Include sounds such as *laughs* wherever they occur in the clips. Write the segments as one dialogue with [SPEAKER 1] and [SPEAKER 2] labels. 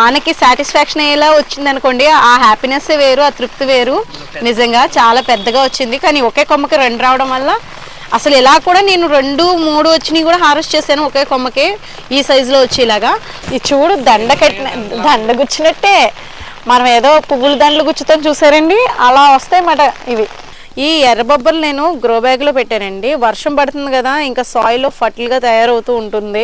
[SPEAKER 1] మనకి సాటిస్ఫాక్షన్ అయ్యేలా వచ్చింది అనుకోండి ఆ హ్యాపీనెస్ వేరు ఆ తృప్తి వేరు. నిజంగా చాలా పెద్దగా వచ్చింది. కానీ ఒకే కొమ్మకి రెండు రావడం వల్ల అసలు ఇలా కూడా నేను రెండు మూడు వచ్చినాయి కూడా హార్వెస్ట్ చేశాను ఒకే కొమ్మకి ఈ సైజులో వచ్చేలాగా. ఇది చూడు దండ కట్టిన దండ గుచ్చినట్టే. మనం ఏదో పువ్వుల దండలు గుచ్చుతాం చూసారండి? అలా వస్తాయన్నమాట ఇవి. ఈ ఎర్రబొబ్బలు నేను గ్రో బ్యాగ్లో పెట్టానండి. వర్షం పడుతుంది కదా ఇంకా సాయిల్లో ఫర్టిల్గా తయారవుతూ ఉంటుంది.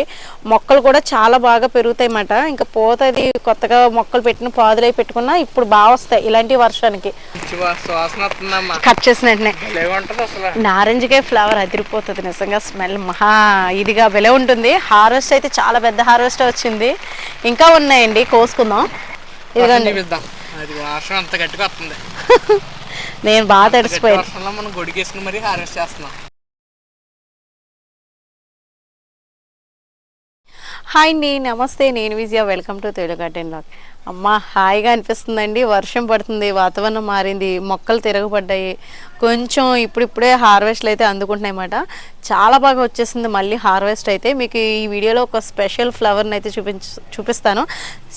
[SPEAKER 1] మొక్కలు కూడా చాలా బాగా పెరుగుతాయి అన్నమాట ఇంకా పోతుంది కొత్తగా మొక్కలు పెట్టిన పాదులై పెట్టుకున్నా ఇప్పుడు బాగా వస్తాయి ఇలాంటి వర్షానికి. కట్ చేసిన వెంటనే నారింజకాయ ఫ్లవర్ అదిరిపోతుంది నిజంగా స్మెల్ మహా ఇదిగా బెల ఉంటుంది. హార్వెస్ట్ అయితే చాలా పెద్ద హార్వెస్ట్ వచ్చింది. ఇంకా ఉన్నాయండి కోసుకుందాం. ఇదిగోండి.
[SPEAKER 2] అది అంత గట్టిగా వస్తుంది. *laughs*
[SPEAKER 1] నేను బాగా తడిసిపోయాను.
[SPEAKER 2] మనం గొడిగేసుకుని మరీ హార్వెస్ట్ చేస్తున్నాం.
[SPEAKER 1] హాయ్ అండి నమస్తే నేను Vijaya welcome to Telugu garden log అమ్మ హాయిగా అనిపిస్తుందండి. వర్షం పడుతుంది వాతావరణం మారింది మొక్కలు తిరగబడ్డాయి. కొంచెం ఇప్పుడిప్పుడే హార్వెస్ట్లు అయితే అందుకుంటున్నాయి అన్నమాట. చాలా బాగా వచ్చేసింది మళ్ళీ హార్వెస్ట్ అయితే. మీకు ఈ వీడియోలో ఒక స్పెషల్ ఫ్లవర్ని అయితే చూపించ చూపిస్తాను.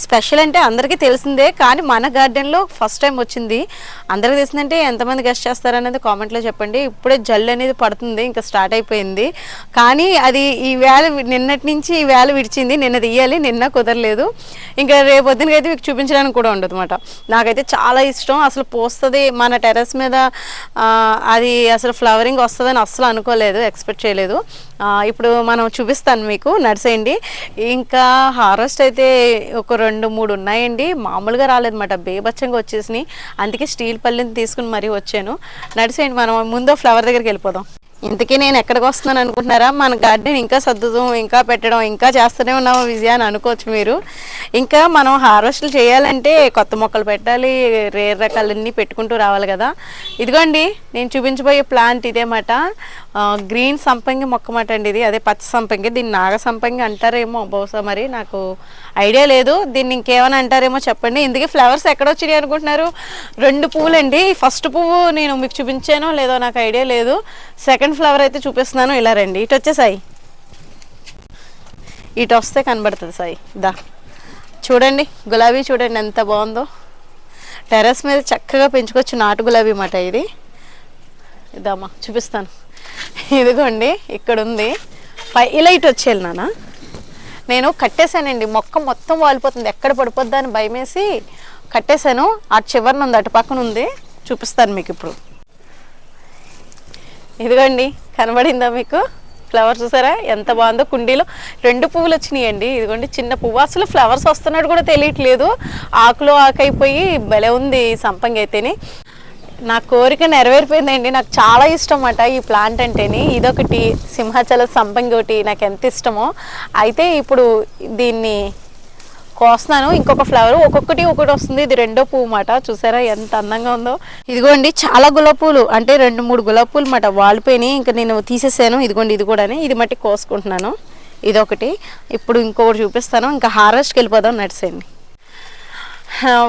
[SPEAKER 1] స్పెషల్ అంటే అందరికీ తెలిసిందే కానీ మన గార్డెన్లో ఫస్ట్ టైం వచ్చింది. అందరికీ తెలిసిందంటే ఎంతమంది గెస్ట్ చేస్తారనేది కామెంట్లో చెప్పండి. ఇప్పుడే జల్లు అనేది పడుతుంది ఇంకా స్టార్ట్ అయిపోయింది. కానీ అది ఈ వేళ నిన్నటి నుంచి ఈ వేళ విడిచింది. నిన్న తీయాలి నిన్న కుదరలేదు. ఇంకా రేపు పొద్దునకైతే మీకు చూపించడానికి కూడా ఉండదు అనమాట నాకైతే చాలా ఇష్టం. అసలు పోస్తుంది మన టెర్రస్ మీద అది అసలు ఫ్లవరింగ్ వస్తుందని అస్సలు అనుకోలేదు ఎక్స్పెక్ట్ చేయలేదు. ఇప్పుడు మనం చూపిస్తాను మీకు నడిసేయండి. ఇంకా హార్వెస్ట్ అయితే ఒక రెండు మూడు ఉన్నాయండి. మామూలుగా రాలేదన్నమాట బేబచ్చంగా వచ్చేసినాయి. అందుకే స్టీల్ పళ్ళని తీసుకుని మరీ వచ్చాను. నడిసేయండి మనం ముందు ఫ్లవర్ దగ్గరికి వెళ్ళిపోదాం. ఇంతకీ నేను ఎక్కడికి వస్తున్నాను అనుకుంటున్నారా? మన గార్డెన్ ఇంకా సర్దుదాం ఇంకా పెట్టడం ఇంకా చేస్తూనే ఉన్నాము విజయ అని అనుకోవచ్చు మీరు. ఇంకా మనం హార్వెస్ట్లు చేయాలంటే కొత్త మొక్కలు పెట్టాలి రేర్ రకాలన్నీ పెట్టుకుంటూ రావాలి కదా. ఇదిగోండి నేను చూపించబోయే ప్లాంట్ ఇదేమాట గ్రీన్ సంపంగి మొక్కమాట అండి ఇది. అదే పచ్చ సంపంగి. దీన్ని నాగ సంపంగి అంటారేమో బహుశా మరి. నాకు ఐడియా లేదు. దీన్ని ఇంకేమైనా అంటారేమో చెప్పండి. ఇందుకే ఫ్లవర్స్ ఎక్కడ వచ్చినాయి అనుకుంటున్నారు? రెండు పువ్వులండి. ఫస్ట్ పువ్వు నేను మీకు చూపించానో లేదో నాకు ఐడియా లేదు. సెకండ్ ఫ్లవర్ అయితే చూపిస్తున్నాను. ఇలా రండి. ఇటు వచ్చేసాయి. ఇటు వస్తే కనబడుతుంది సాయి. దా. చూడండి. గులాబీ చూడండి ఎంత బాగుందో. టెర్రస్ మీద చక్కగా పెంచుకోవచ్చు నాటు గులాబీ మాట ఇది. ఇదమ్మా చూపిస్తాను. ఇదిగోండి ఇక్కడ ఉంది పై ఇలా ఇటు వచ్చేయాలి నేను కట్టేశానండి మొక్క మొత్తం వాలిపోతుంది. ఎక్కడ పడిపోద్దా అని భయమేసి కట్టేశాను. ఆ చివరిన ఉంది అటు పక్కన ఉంది. చూపిస్తాను మీకు ఇప్పుడు. ఇదిగోండి కనబడిందా మీకు? ఫ్లవర్ చూసారా? ఎంత బాగుందో కుండీలో. రెండు పువ్వులు వచ్చినాయండి. ఇదిగోండి చిన్న పువ్వు. అసలు ఫ్లవర్స్ వస్తున్నట్టు కూడా తెలియట్లేదు. ఆకులో ఆకైపోయి భలే ఉంది సంపంగి అయితేనే. నా కోరిక నెరవేరిపోయిందండి. నాకు చాలా ఇష్టం అన్నమాట ఈ ప్లాంట్ అంటేని. ఇదొకటి సింహాచల సంపంగి ఒకటి నాకు ఎంత ఇష్టమో. అయితే ఇప్పుడు దీన్ని కోస్తున్నాను. ఇంకొక ఫ్లవర్ ఒక్కొక్కటి ఒకటి వస్తుంది. ఇది రెండో పువ్వు మాట చూసారా ఎంత అందంగా ఉందో. ఇదిగోండి చాలా గులాబ్ పూలు. అంటే రెండు మూడు గులాబ్ పూలు మాట వాలిపోయినాయి. ఇంకా నేను తీసేసాను. ఇదిగోండి ఇది కూడా ఇది మట్టి కోసుకుంటున్నాను. ఇదొకటి. ఇప్పుడు ఇంకొకటి చూపిస్తాను. ఇంకా హార్వెస్ట్కి వెళ్ళిపోదాం. నడిసేయండి.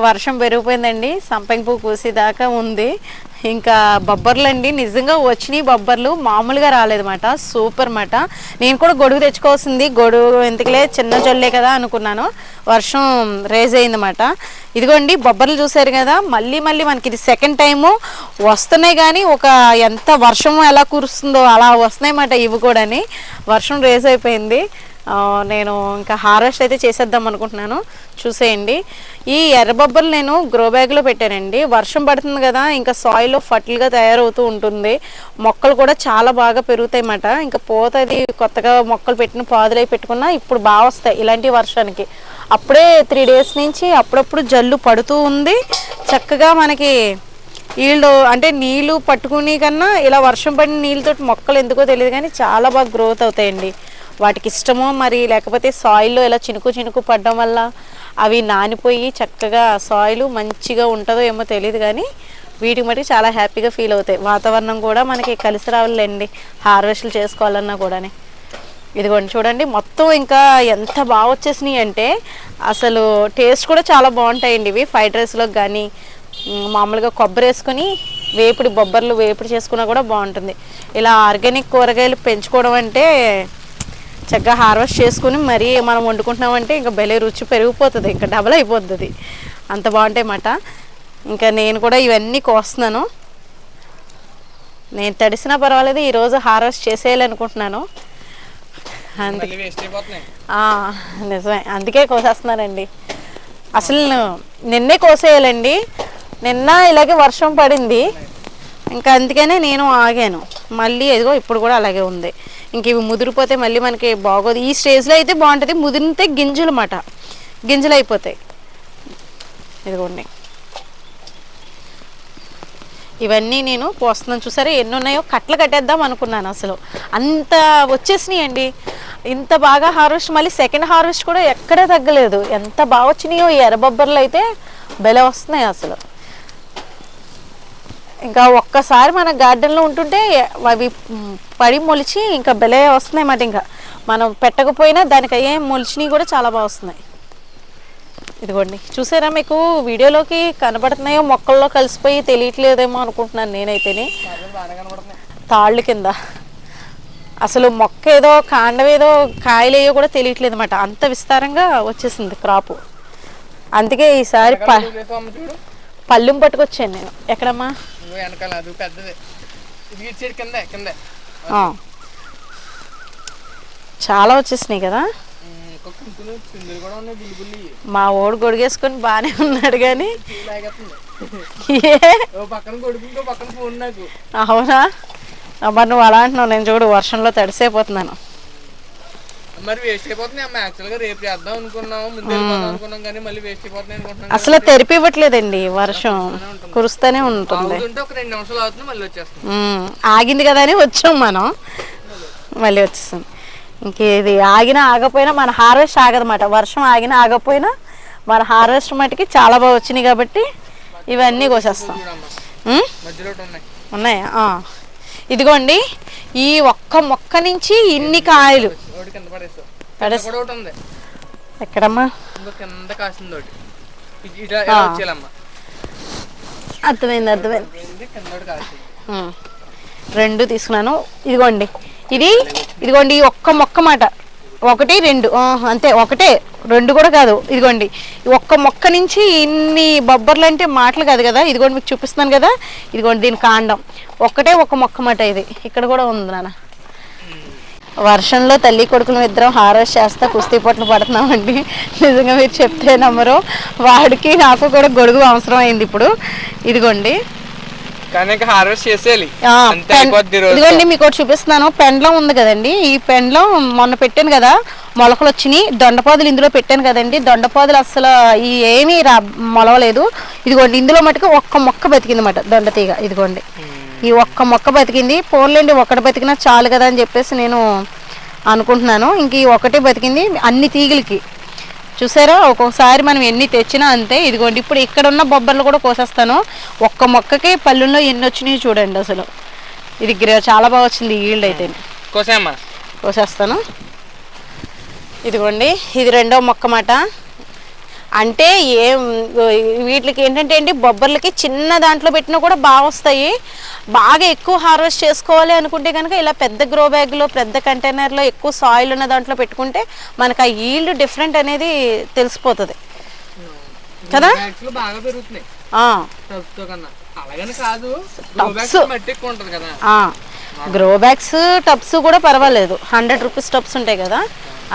[SPEAKER 1] వర్షం పెరిగిపోయిందండి. సంపంగి పువ్వు పూసేదాకా ఉంది. ఇంకా బొబ్బర్లు అండి. నిజంగా వచ్చినాయి బొబ్బర్లు. మామూలుగా రాలేదన్నమాట. సూపర్ మాట నేను కూడా గొడుగు తెచ్చుకోవాల్సింది. గొడుగు ఎందుకులే? చిన్న జొల్లే కదా అనుకున్నాను. వర్షం రేజ్ అయిందన్నమాట. ఇదిగోండి బొబ్బర్లు చూసారు కదా. మళ్ళీ మళ్ళీ మనకి ఇది సెకండ్ టైము. వస్తున్నాయి కానీ ఒక ఎంత వర్షం ఎలా కురుస్తుందో అలా వస్తున్నాయి అన్నమాట ఇవి కూడాని. వర్షం రేజ్ అయిపోయింది. నేను ఇంకా హార్వెస్ట్ అయితే చేసేద్దాం అనుకుంటున్నాను. చూసేయండి. ఈ ఎర్రబొబ్బలు నేను గ్రో బ్యాగ్లో పెట్టానండి. వర్షం పడుతుంది కదా ఇంకా సాయిల్లో ఫర్టిల్గా తయారవుతూ ఉంటుంది. మొక్కలు కూడా చాలా బాగా పెరుగుతాయి అన్నమాట ఇంకా పోతుంది కొత్తగా మొక్కలు పెట్టిన పాదులై పెట్టుకున్నా ఇప్పుడు బాగా వస్తాయి ఇలాంటి వర్షానికి. అప్పుడే త్రీ డేస్ నుంచి అప్పుడప్పుడు జల్లు పడుతూ ఉంది. చక్కగా మనకి వీళ్ళు అంటే నీళ్ళు పట్టుకుని కన్నా ఇలా వర్షం పడిన నీళ్ళతో మొక్కలు ఎందుకో తెలియదు కానీ చాలా బాగా గ్రోత్ అవుతాయండి. వాటికి ఇష్టమో మరి లేకపోతే సాయిల్లో ఇలా చినుకు చినుకు పడడం వల్ల అవి నానిపోయి చక్కగా సాయిల్ మంచిగా ఉంటుందో ఏమో తెలియదు కానీ వీటికి మటుకు చాలా హ్యాపీగా ఫీల్ అవుతాయి. వాతావరణం కూడా మనకి కలిసి రావాలండి. హార్వెస్ట్లు చేసుకోవాలన్నా కూడానే. ఇదిగోండి చూడండి మొత్తం ఇంకా ఎంత బాగా వచ్చేసినాయి అంటే అసలు టేస్ట్ కూడా చాలా బాగుంటాయండి ఇవి. ఫ్రైడ్ రైస్లోకి కానీ మామూలుగా కొబ్బరి వేసుకొని వేపుడు బొబ్బర్లు వేపుడు చేసుకున్నా కూడా బాగుంటుంది. ఇలా ఆర్గానిక్ కూరగాయలు పెంచుకోవడం అంటే చక్కగా హార్వెస్ట్ చేసుకుని మరీ మనం వండుకుంటున్నామంటే ఇంకా భలే రుచి పెరిగిపోతుంది ఇంకా డబల్ అయిపోతుంది. అంత బాగుంటాయి అన్నమాట ఇంకా నేను కూడా ఇవన్నీ కోస్తున్నాను. నేను తడిసినా పర్వాలేదు ఈరోజు హార్వెస్ట్ చేసేయాలనుకుంటున్నాను. అందుకే నిజమే. అందుకే కోసేస్తున్నానండి. అసలు నిన్నే కోసేయాలండి. నిన్న ఇలాగే వర్షం పడింది. ఇంకా అందుకనే నేను ఆగాను. మళ్ళీ ఎదిగో ఇప్పుడు కూడా అలాగే ఉంది. ఇంక ఇవి ముదిరిపోతే మళ్ళీ మనకి బాగోదు. ఈ స్టేజ్లో అయితే బాగుంటుంది. ముదిరితే గింజలు అన్నమాట గింజలు అయిపోతాయి. ఇదిగోండి. ఇవన్నీ నేను పోస్తున్నాను. చూసారా? ఎన్ని ఉన్నాయో? కట్టలు కట్టేద్దాం అనుకున్నాను అసలు. అంత వచ్చేసినాయండి. ఇంత బాగా హార్వెస్ట్ మళ్ళీ సెకండ్ హార్వెస్ట్ కూడా ఎక్కడా తగ్గలేదు. ఎంత బాగా వచ్చినాయో ఈ ఎర్రబొబ్బర్లు అయితే బెల వస్తున్నాయి అసలు. ఇంకా ఒక్కసారి మన గార్డెన్లో ఉంటుంటే అవి పడి మొలిచి ఇంకా బెలే వస్తున్నాయి మాట ఇంకా. మనం పెట్టకపోయినా దానికి అయ్యే మొలిచినవి కూడా చాలా బాగా వస్తున్నాయి. ఇదిగోండి చూసారా మీకు వీడియోలోకి కనబడుతున్నాయో మొక్కల్లో కలిసిపోయి తెలియట్లేదేమో అనుకుంటున్నాను నేనైతేనే. తాళ్ళు కింద. అసలు మొక్క ఏదో కాండం ఏదో కాయలు ఏయో కూడా తెలియట్లేదు అనమాట అంత విస్తారంగా వచ్చేసింది క్రాపు. అందుకే ఈసారి
[SPEAKER 2] అమ్మ
[SPEAKER 1] పళ్ళెం పట్టుకొచ్చాను నేను. ఎక్కడమ్మా?
[SPEAKER 2] ఇదిగో వెనకాల అది పెద్దది. ఇది కింద కింద.
[SPEAKER 1] చాలా వచ్చేసినాయి కదా? మా ఓడు గొడిగేసుకొని బాగానే ఉన్నాడు కానీ అవునా? అబ్బా నువ్వు అలా అంటున్నావు. నేను చూడు వర్షంలో తడిసైపోతున్నాను
[SPEAKER 2] మరి వేస్ట్ అయిపోతున్నాయి అమ్మ యాక్చువల్గా రేపు చేద్దాం అనుకున్నాం ముందు వెళ్ళిపోదాం అనుకున్నాం కానీ మళ్ళీ వేస్ట్ అయిపోతున్నాయి అనుకుంటున్నాం
[SPEAKER 1] అసలు తెరిపి ఇవ్వట్లేదండి వర్షం. కురుస్తూనే ఉంటుంది
[SPEAKER 2] అవుతుంటే ఒక రెండు నిమిషాలు అవుతుంది మళ్ళీ వచ్చేస్తుంది.
[SPEAKER 1] ఉమ్, ఆగింది కదా అని వచ్చాం మనం. మళ్ళీ వచ్చేసాం ఇంక ఇది ఆగినా ఆగపోయినా మన హార్వెస్ట్ ఆగదన్నమాట. వర్షం ఆగినా ఆగపోయినా మన హార్వెస్ట్ మటుకి చాలా బాగా వచ్చినాయి కాబట్టి ఇవన్నీ కోసేస్తాం.
[SPEAKER 2] చూడమ్మా
[SPEAKER 1] ఉమ్,
[SPEAKER 2] మధ్యలో ఒకటి ఉన్నాయి.
[SPEAKER 1] ఉన్నాయా? ఆ. ఇదిగోండి ఈ ఒక్క మొక్క నుంచి ఇన్ని కాయలు. ఎక్కడమ్మా? అర్థమైంది అర్థమైంది. రెండు తీసుకున్నాను. ఇదిగోండి. ఇది ఇదిగోండి ఈ ఒక్క మొక్క మాట. ఒకటి రెండు. అంతే ఒకటే. రెండు కూడా కాదు. ఇదిగోండి. ఒక్క మొక్క నుంచి ఇన్ని బొబ్బర్లు అంటే మాటలు కాదు కదా. ఇదిగోండి మీకు చూపిస్తున్నాను కదా. ఇదిగోండి దీని కాండం. ఒక్కటే ఒక మొక్క మాట ఇది. ఇక్కడ కూడా ఉంది నాన్న. వర్షంలో తల్లి కొడుకులు ఇద్దరం హార్వెస్ట్ చేస్తా కుస్తీ పొట్లు పడుతున్నామండి. నిజంగా మీరు చెప్తే నమ్మరు. వాడికి నాకు కూడా గొడుగు అవసరం అయింది ఇప్పుడు. ఇదిగోండి.
[SPEAKER 2] హార్వెస్ట్ చేసేయాలి.
[SPEAKER 1] ఇదిగోండి మీకు ఒకటి చూపిస్తున్నాను. పెండ్లం ఉంది కదండి. ఈ పెండ్లం మొన్న పెట్టాను కదా మొలకలు వచ్చినాయి. దొండపాదులు ఇందులో పెట్టాను కదండి. దొండపాదులు అసలు ఈ ఏమీ రా మొలవలేదు. ఇదిగోండి ఇందులో మటుకు ఒక్క మొక్క బతికింది అన్నమాట దొండతీగ ఇదిగోండి. ఈ ఒక్క మొక్క బతికింది. పోన్లేండి ఒక్కటి బతికినా చాలు కదా అని చెప్పేసి నేను అనుకుంటున్నాను. ఇంక ఈ ఒకటే బతికింది అన్ని తీగలకి. చూసారా? ఒక్కొక్కసారి మనం ఎన్ని తెచ్చినా అంతే. ఇదిగోండి ఇప్పుడు ఇక్కడ ఉన్న బొబ్బర్లు కూడా కోసేస్తాను. ఒక్క మొక్కకి పళ్ళుల్లో ఎన్ని వచ్చినాయి చూడండి అసలు. ఇది చాలా బాగా వచ్చింది ఈల్డ్ అయితే.
[SPEAKER 2] కోసేమ్మా
[SPEAKER 1] కోసేస్తాను. ఇదిగోండి ఇది రెండో మొక్క మాట. అంటే ఏం వీటికి ఏంటంటే అండి బొబ్బర్లకి చిన్న దాంట్లో పెట్టినా కూడా బాగా వస్తాయి బాగా ఎక్కువ హార్వెస్ట్ చేసుకోవాలి అనుకుంటే కనుక ఇలా పెద్ద గ్రో బ్యాగ్లో పెద్ద కంటైనర్లో ఎక్కువ సాయిల్ ఉన్న దాంట్లో పెట్టుకుంటే మనకు ఆ ఈల్డ్ డిఫరెంట్ అనేది తెలిసిపోతుంది. కదా?
[SPEAKER 2] యాక్చువల్ బాగా పెరుగుతున్నాయి. అలాగని కాదు. మట్టి కదా.
[SPEAKER 1] గ్రో బ్యాగ్స్ టబ్స్ కూడా పర్వాలేదు. హండ్రెడ్ రూపీస్ టబ్స్ ఉంటాయి కదా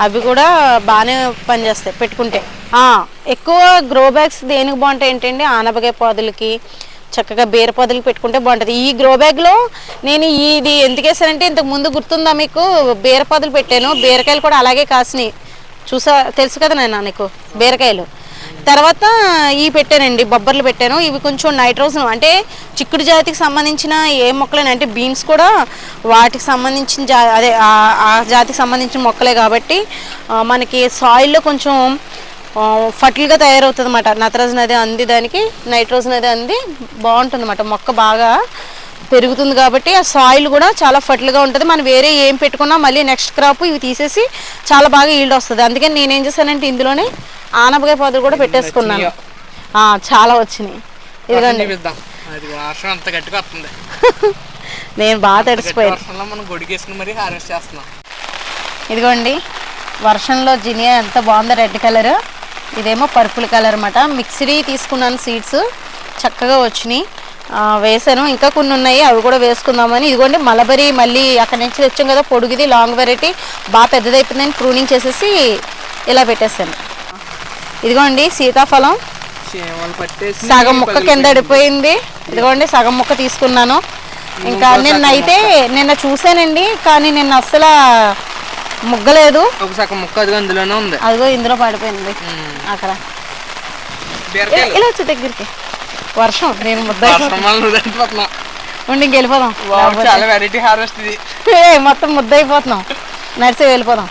[SPEAKER 1] అవి కూడా బాగానే పనిచేస్తాయి పెట్టుకుంటే. ఎక్కువ గ్రో బ్యాగ్స్ దేనికి బాగుంటాయి ఏంటండి ఆనపకాయ పొదలకి చక్కగా బీర పొదలకి పెట్టుకుంటే బాగుంటుంది. ఈ గ్రో బ్యాగ్లో నేను ఇది ఎందుకు వేసానంటే ఇంతకు ముందు గుర్తుందా మీకు? బీర పొదలు పెట్టాను. బీరకాయలు కూడా అలాగే కాసినాయి. చూసా తెలుసు కదా నేను నీకు? బీరకాయలు. తర్వాత ఈ పెట్టానండి బొబ్బర్లు పెట్టాను. ఇవి కొంచెం నైట్రోజన్ అంటే చిక్కుడు జాతికి సంబంధించిన ఏ మొక్కలైనా అంటే బీన్స్ కూడా వాటికి సంబంధించిన జా అదే ఆ- జాతికి సంబంధించిన మొక్కలే కాబట్టి మనకి సాయిల్లో కొంచెం ఫర్టిల్గా తయారవుతుంది అన్నమాట నత్రజన్ అది అంది దానికి నైట్రోజన్ అది అంది బాగుంటుంది అన్నమాట మొక్క బాగా పెరుగుతుంది కాబట్టి ఆ సాయిల్ కూడా చాలా ఫర్టిల్గా ఉంటుంది. మనం వేరే ఏం పెట్టుకున్నా మళ్ళీ నెక్స్ట్ క్రాప్ ఇవి తీసేసి చాలా బాగా ఈల్డ్ వస్తుంది. అందుకని నేనేం చేశానంటే ఇందులోనే ఆనపకాయ పొదలు కూడా పెట్టేసుకున్నాను. చాలా వచ్చినాయి. ఇదిగోండి.
[SPEAKER 2] చూపిద్దాం అది వర్షం అంత గట్టిగా వస్తుంది. *laughs*
[SPEAKER 1] నేను బాగా తడిసిపోయాను.
[SPEAKER 2] వర్షంలో మనం గొడిగేసుకుని మరీ హార్వెస్ట్ చేస్తున్నాం.
[SPEAKER 1] ఇదిగోండి వర్షంలో జినియా ఎంత బాగుందో రెడ్ కలర్. ఇదేమో పర్పుల్ కలర్ అనమాట మిక్స్డ్ తీసుకున్నాను సీడ్స్. చక్కగా వచ్చినాయి. వేసాను. ఇంకా కొన్ని ఉన్నాయి. అవి కూడా వేసుకుందామని. ఇదిగోండి మలబరి మళ్ళీ అక్కడి నుంచి తెచ్చాం కదా పొడుగుది లాంగ్ వెరైటీ. బాగా పెద్దదైపోయిందని ప్రూనింగ్ చేసేసి ఇలా పెట్టేసాను ఇదిగోండి సీతాఫలం. సగం ముక్క కింద పడిపోయింది. ఇదిగోండి సగం ముక్క తీసుకున్నాను. ఇంకా నిన్న అయితే నిన్న చూసానండి కానీ నిన్న అస్సలు ముగ్గలేదు.
[SPEAKER 2] ఒక సగం ముక్క అది అందులోనే ఉంది.
[SPEAKER 1] అదిగో ఇందులో పడిపోయింది అక్కడ. ఇలా వచ్చి దగ్గరికి. వర్షం నేను ముద్ద. ఉండి వెళ్ళిపోదాం.
[SPEAKER 2] చాలా వెరైటీ హార్వెస్ట్
[SPEAKER 1] మొత్తం ముద్ద అయిపోతున్నాం. నడిచి వెళ్ళిపోదాం.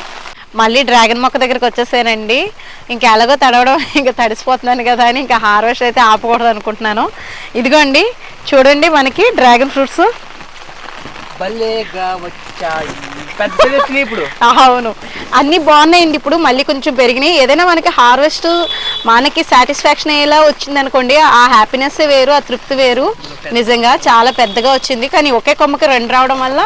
[SPEAKER 1] మళ్ళీ డ్రాగన్ మొక్క దగ్గరికి వచ్చేసానండి. ఇంకా ఎలాగో తడవడం *laughs* ఇంకా తడిసిపోతున్నాను కదా అని ఇంకా హార్వెస్ట్ అయితే ఆపకూడదు అనుకుంటున్నాను. ఇదిగోండి చూడండి మనకి డ్రాగన్ ఫ్రూట్స్. *laughs* అవును. అన్నీ బాగున్నాయండి ఇప్పుడు. మళ్ళీ కొంచెం పెరిగినాయి. ఏదైనా మనకి హార్వెస్ట్ మనకి సాటిస్ఫాక్షన్ అయ్యేలా వచ్చింది అనుకోండి ఆ హ్యాపీనెస్ వేరు ఆ తృప్తి వేరు. నిజంగా చాలా పెద్దగా వచ్చింది. కానీ ఒకే కొమ్మకి రెండు రావడం వల్ల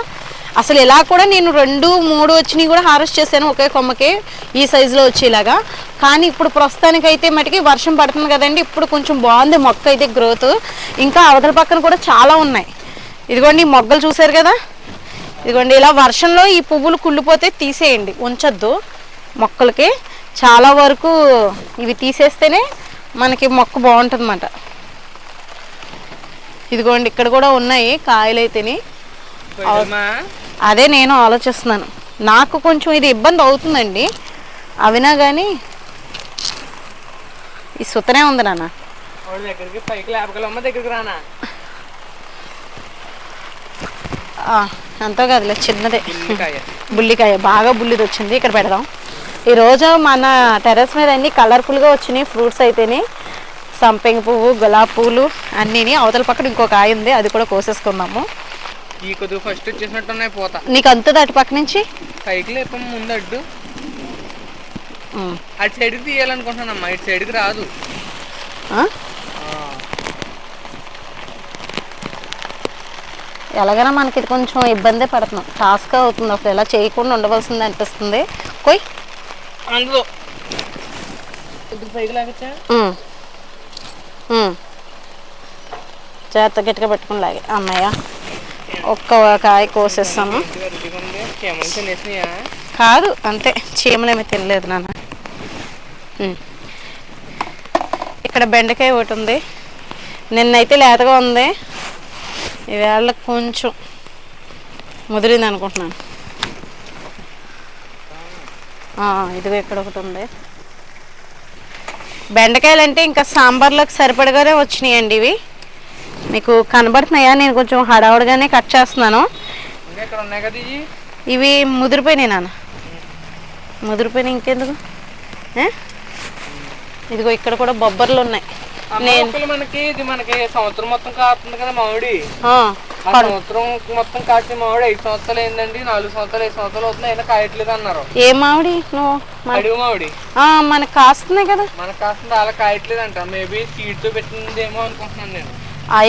[SPEAKER 1] అసలు ఇలా కూడా నేను రెండు మూడు వచ్చినాయి కూడా హార్వెస్ట్ చేశాను ఒకే కొమ్మకి ఈ సైజులో వచ్చేలాగా. కానీ ఇప్పుడు ప్రస్తుతానికి అయితే మటుకి వర్షం పడుతుంది కదండి ఇప్పుడు కొంచెం బాగుంది మొక్క అయితే గ్రోత్ ఇంకా అవతల పక్కన కూడా చాలా ఉన్నాయి. ఇదిగోండి మొగ్గలు చూసారు కదా? ఇదిగోండి ఇలా వర్షంలో ఈ పువ్వులు కుళ్ళిపోతే తీసేయండి ఉంచొద్దు మొక్కలకి. చాలా వరకు ఇవి తీసేస్తేనే మనకి మొక్క బాగుంటుంది ఇదిగోండి ఇక్కడ కూడా ఉన్నాయి కాయలు అయితేనే అదే నేను ఆలోచిస్తున్నాను. నాకు కొంచెం ఇది ఇబ్బంది అవుతుందండి. అవినా కానీ ఈ సుతనే ఉంది నాన్న.
[SPEAKER 2] వాడి దగ్గరికి పైకి లేపగలమ్మ దగ్గరికి రానా?
[SPEAKER 1] ఆ, ఎంతో కదలే చిన్నదే. బుల్లికాయ. బాగా బుల్లిది వచ్చింది. ఇక్కడ పెడదాం. ఈరోజు మన టెర్రస్ మీద అన్ని కలర్ఫుల్గా వచ్చినాయి. ఫ్రూట్స్ అయితేనే సంపెంగ పువ్వు గులాబీ పువ్వులు అన్నీని అవతల పక్కన ఇంకో కాయ ఉంది. అది కూడా కోసేసుకుందాము.
[SPEAKER 2] ఈ కొద్దిగా ఫస్ట్ వచ్చేసినట్టున్నాయి పోతా.
[SPEAKER 1] నీకు అంతది అటు పక్క నుంచి?
[SPEAKER 2] పైకి లేపమ్మ ముందు అడ్డు. అటు సైడ్కి తీయాలనుకుంటున్నానమ్మా. ఇటు సైడ్కి రాదు?
[SPEAKER 1] ఎలాగైనా మనకి ఇది కొంచెం ఇబ్బందే పడుతున్నాం. టాస్క్ అవుతుంది. అసలు ఇలా చేయకుండా ఉండవలసింది అనిపిస్తుంది. కొయ్.
[SPEAKER 2] అందులో. పైకి లాగచ్చా.
[SPEAKER 1] జాగ్రత్త గట్టిగా పెట్టుకుని లాగే. అమ్మయ్య ఒక్క కాయ కోసేస్తాము. కాదు అంతే. చీమలేమీ తినలేదు నాన్న. ఇక్కడ బెండకాయ ఒకటి ఉంది. నిన్నైతే లేతగా ఉంది. ఈవేళ కొంచెం ముదిరింది అనుకుంటున్నాను. ఇదిగో ఇక్కడ ఒకటి ఉంది. బెండకాయలు అంటే ఇంకా సాంబార్లోకి సరిపడగానే వచ్చినాయండి ఇవి. మీకు కనబడుతున్నాయా? నేను కొంచెం హడావుడిగానే కట్ చేస్తున్నాను.
[SPEAKER 2] ఇవి?
[SPEAKER 1] ముదిరిపోయినాయి నాన్న. ముదిరిపోయినాయి ఇంకెందుకు? ఇదిగో ఇక్కడ కూడా బొబ్బర్లు ఉన్నాయి. నేను
[SPEAKER 2] మనకి ఇది మనకి సంవత్సరం మొత్తం కాస్తుంది కదా మామిడి. సంవత్సరం మొత్తం కాసిన మామిడి ఐదు సంవత్సరాలు నాలుగు సంవత్సరాలు ఐదు సంవత్సరాలు అవుతుంది అయినా కాయట్లేదు అన్నారు.
[SPEAKER 1] ఏ మామిడి? నువ్వు
[SPEAKER 2] అడుగు మామిడి.
[SPEAKER 1] మనకు కాస్తున్నాయి కదా.
[SPEAKER 2] మనకు కాస్తుంది అలా కాయట్లేదు అంట మేబీ సీడ్తో పెట్టిందేమో అనుకుంటున్నాను నేను.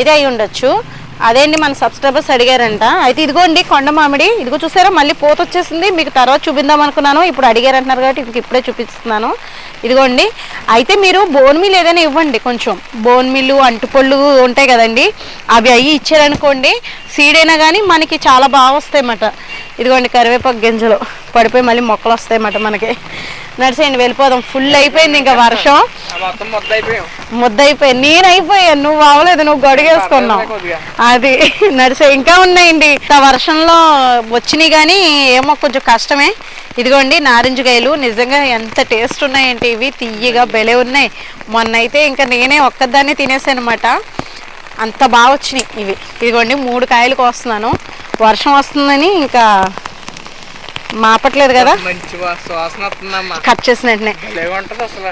[SPEAKER 1] ఇదే అయి ఉండొచ్చు. అదేంటి మన సబ్స్క్రైబర్స్ అడిగారంట. అయితే ఇదిగోండి కొండ మామిడి. ఇదిగో చూసారా మళ్ళీ పోత వచ్చేసింది. మీకు తర్వాత చూపిద్దాం అనుకున్నాను. ఇప్పుడు అడిగారంటున్నారు కాబట్టి ఇంక ఇప్పుడే చూపిస్తున్నాను. ఇదిగోండి. అయితే మీరు బోన్ మిల్ ఏదైనా ఇవ్వండి కొంచెం. బోన్ మిల్లు అంటుపళ్ళు ఉంటాయి కదండి. అవి అవి ఇచ్చారనుకోండి సీడ్ అయినా కానీ మనకి చాలా బాగా వస్తాయన్నమాట. ఇదిగోండి కరివేపాకు గింజలు. పడిపోయి మళ్ళీ మొక్కలు వస్తాయన్నమాట మనకి. నడిచేయండి వెళ్ళిపోదాం. ఫుల్ అయిపోయింది ఇంకా వర్షం.
[SPEAKER 2] ఆ మొద్ద
[SPEAKER 1] నేను అయిపోయాను నువ్వు అవ్వలేదు నువ్వు గొడిగేసుకున్నావు. అది *laughs* నడిచే ఇంకా ఉన్నాయండి. ఇంత వర్షంలో వచ్చినాయి కానీ ఏమో కొంచెం కష్టమే. ఇదిగోండి నారింజకాయలు నిజంగా ఎంత టేస్ట్ ఉన్నాయంటే ఇవి. తీయగా బెలే ఉన్నాయి. మొన్న అయితే ఇంకా నేనే ఒక్కదాన్ని తినేసాను అనమాట అంత బాగా వచ్చినాయి ఇవి. ఇదిగోండి మూడు కాయలు కోస్తున్నాను వర్షం వస్తుందని ఇంకా మాపట్లేదు కదా?
[SPEAKER 2] మంచి వస్తుందమ్మా
[SPEAKER 1] కట్ చేసిన వెంటనే.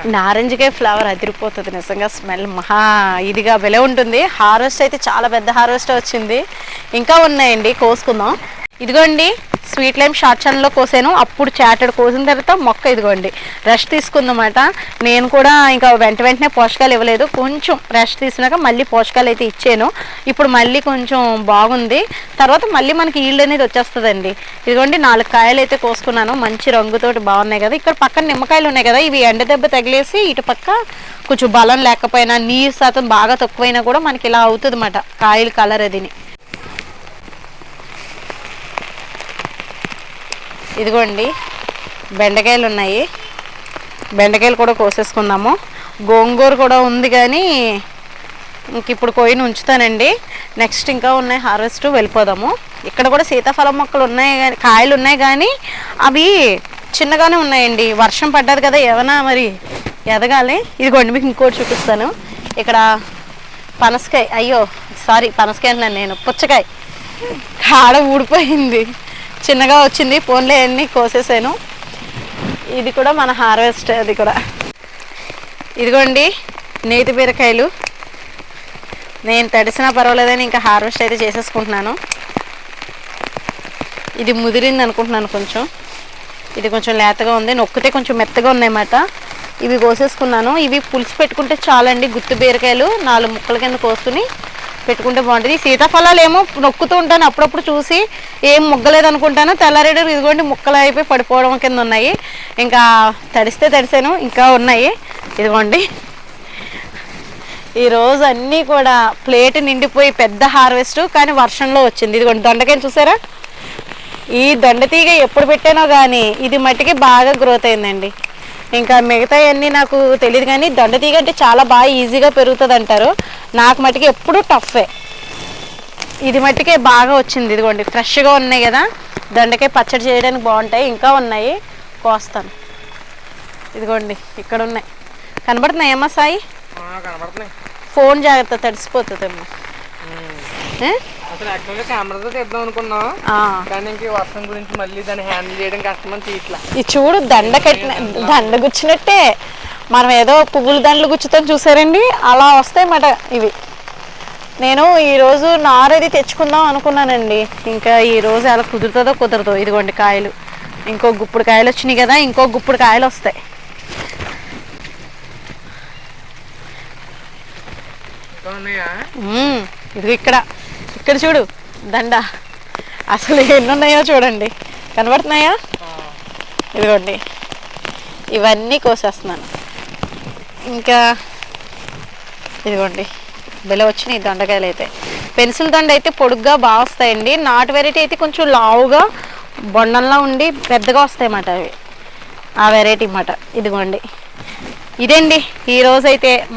[SPEAKER 1] నారింజకాయ ఫ్లవర్ అదిరిపోతుంది నిజంగా స్మెల్ మహా ఇదిగా వెలే ఉంటుంది. హార్వెస్ట్ అయితే చాలా పెద్ద హార్వెస్ట్ వచ్చింది. ఇంకా ఉన్నాయండి కోసుకుందాం. ఇదిగోండి స్వీట్ లైమ్ షార్ట్ ఛానల్లో కోసాను. అప్పుడు చాటెడ్ కోసిన తర్వాత మొక్క ఇదిగోండి. రెస్ట్ తీసుకుందన్నమాట. నేను కూడా ఇంకా వెంట వెంటనే పోషకాలు ఇవ్వలేదు. కొంచెం రెస్ట్ తీసినాక మళ్ళీ పోషకాలు అయితే ఇచ్చాను. ఇప్పుడు మళ్ళీ కొంచెం బాగుంది. తర్వాత మళ్ళీ మనకి ఈల్డ్ అనేది వచ్చేస్తుందండి. ఇదిగోండి నాలుగు కాయలు అయితే కోసుకున్నాను. మంచి రంగుతోటి బాగున్నాయి కదా. ఇక్కడ పక్కన నిమ్మకాయలు ఉన్నాయి కదా. ఇవి ఎండ దెబ్బ తగిలేసి ఇటు పక్క కొంచెం బలం లేకపోయినా నీరు శాతం బాగా తక్కువైనా కూడా మనకి ఇలా అవుతుంది అన్నమాట కాయలు కలర్ అదిని. ఇదిగోండి బెండకాయలు ఉన్నాయి. బెండకాయలు కూడా కోసేసుకుందాము. గోంగూర కూడా ఉంది కానీ ఇంక ఇప్పుడు కోయిని ఉంచుతానండి. నెక్స్ట్ ఇంకా ఉన్నాయి హార్వెస్ట్ వెళ్ళిపోదాము. ఇక్కడ కూడా సీతాఫలం మొక్కలు ఉన్నాయి కానీ కాయలు ఉన్నాయి కానీ అవి చిన్నగానే ఉన్నాయండి. వర్షం పడ్డది కదా ఏమైనా మరి ఎదగాలి? ఇదిగోండి మీకు ఇంకోటి చూపిస్తాను. ఇక్కడ పనసకాయ అయ్యో సారీ పనసకాయ అంటున్నాను నేను పుచ్చకాయ. కాడ ఊడిపోయింది. చిన్నగా వచ్చింది. ఫోన్లే అన్ని కోసేసాను. ఇది కూడా మన హార్వెస్ట్ అది కూడా. ఇదిగోండి నేతి బీరకాయలు. నేను తడిసినా పర్వాలేదని ఇంకా హార్వెస్ట్ అయితే చేసేసుకుంటున్నాను. ఇది ముదిరింది అనుకుంటున్నాను కొంచెం. ఇది కొంచెం లేతగా ఉంది. నొక్కితే కొంచెం మెత్తగా ఉన్నాయన్నమాట. ఇవి కోసేసుకున్నాను. ఇవి పులుసు పెట్టుకుంటే చాలండి. గుత్తి బీరకాయలు నాలుగు ముక్కల కింద కోసుకుని పెట్టుకుంటే బాగుంటుంది. ఈ సీతాఫలాలు ఏమో నొక్కుతూ ఉంటాను. అప్పుడప్పుడు చూసి ఏం మొగ్గలేదు అనుకుంటాను తెల్లారేడు ఇదిగోండి ముక్కలు అయిపోయి పడిపోవడం కింద ఉన్నాయి. ఇంకా తడిస్తే తడిసాను ఇంకా ఉన్నాయి. ఇదిగోండి. ఈ రోజు అన్నీ కూడా ప్లేట్ నిండిపోయి పెద్ద హార్వెస్ట్ కానీ వర్షంలో వచ్చింది. ఇదిగోండి దొండకాయలు చూసారా? ఈ దొండతీగ ఎప్పుడు పెట్టానో కానీ ఇది మట్టికి బాగా గ్రోత్ అయిందండి. ఇంకా మిగతా అన్నీ నాకు తెలియదు కానీ దొండతీగ అంటే చాలా బాగా ఈజీగా పెరుగుతుంది అంటారు నాకు మట్టికి ఎప్పుడూ టఫే. ఇది మట్టికే బాగా వచ్చింది ఇదిగోండి. ఫ్రెష్గా ఉన్నాయి కదా. దొండకాయ పచ్చడి చేయడానికి బాగుంటాయి. ఇంకా ఉన్నాయి. కోస్తాను. ఇదిగోండి ఇక్కడ ఉన్నాయి కనబడుతున్నాయమ్మా సాయి? ఫోన్ జాగ్రత్త తడిసిపోతుందేమో ఏ?
[SPEAKER 2] అసలు యాక్చువల్గా కెమెరాతో తెద్దాం అనుకున్నాం. కానీ ఇంక వర్షం గురించి మళ్ళీ దాన్ని హ్యాండిల్ చేయడం కష్టమని తీయట్లా
[SPEAKER 1] ఇది చూడు దండ కట్టిన దండ గుచ్చినట్టే. మనం ఏదో పువ్వుల దండలు గుచ్చుతాం చూసారండి? అలా వస్తాయి మాట ఇవి. నేను ఈరోజు నారది తెచ్చుకుందాం అనుకున్నానండి. ఇంకా ఈ రోజు ఎలా కుదురుతుందో కుదరదో. ఇదిగోండి కాయలు. ఇంకో గుప్పుడు కాయలు వచ్చినాయి కదా ఇంకో గుప్పుడు కాయలు వస్తాయి. ఇదిగో ఇక్కడ. ఇక్కడ చూడు దండ. అసలు ఎన్ని ఉన్నాయో చూడండి. కనబడుతున్నాయా? ఇదిగోండి. ఇవన్నీ కోసేస్తున్నాను. ఇంకా ఇదిగోండి. బెల వచ్చినాయి దొండకాయలు అయితే. పెన్సిల్ దొండ అయితే పొడుగ్గా బాగా వస్తాయండి. నాటు వెరైటీ అయితే కొంచెం లావుగా బొండంలా ఉండి పెద్దగా వస్తాయి అన్నమాట అవి. ఆ వెరైటీ అన్నమాట. ఇదిగోండి. ఇదండి ఈ రోజు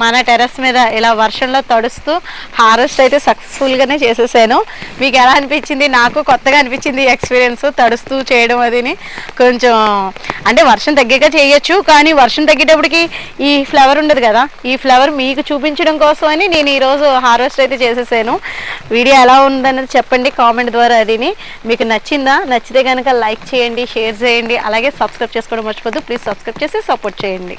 [SPEAKER 1] మన టెర్రస్ మీద ఇలా వర్షంలో తడుస్తూ హార్వెస్ట్ అయితే సక్సెస్ఫుల్గానే చేసేసాను. మీకు ఎలా అనిపించింది? నాకు కొత్తగా అనిపించింది ఎక్స్పీరియన్స్ తడుస్తూ చేయడం అదిని. కొంచెం అంటే వర్షం తగ్గాక చేయొచ్చు కానీ వర్షం తగ్గేటప్పటికి ఈ ఫ్లవర్ ఉండదు కదా. ఈ ఫ్లవర్ మీకు చూపించడం కోసం అని నేను ఈరోజు హార్వెస్ట్ అయితే చేసేసాను. వీడియో ఎలా ఉందన్నది చెప్పండి కామెంట్ ద్వారా అదిని. మీకు నచ్చిందా? నచ్చితే కనుక లైక్ చేయండి షేర్ చేయండి అలాగే సబ్స్క్రైబ్ చేసుకోవడం మర్చిపోద్దు. ప్లీజ్ సబ్స్క్రైబ్ చేసి సపోర్ట్ చేయండి.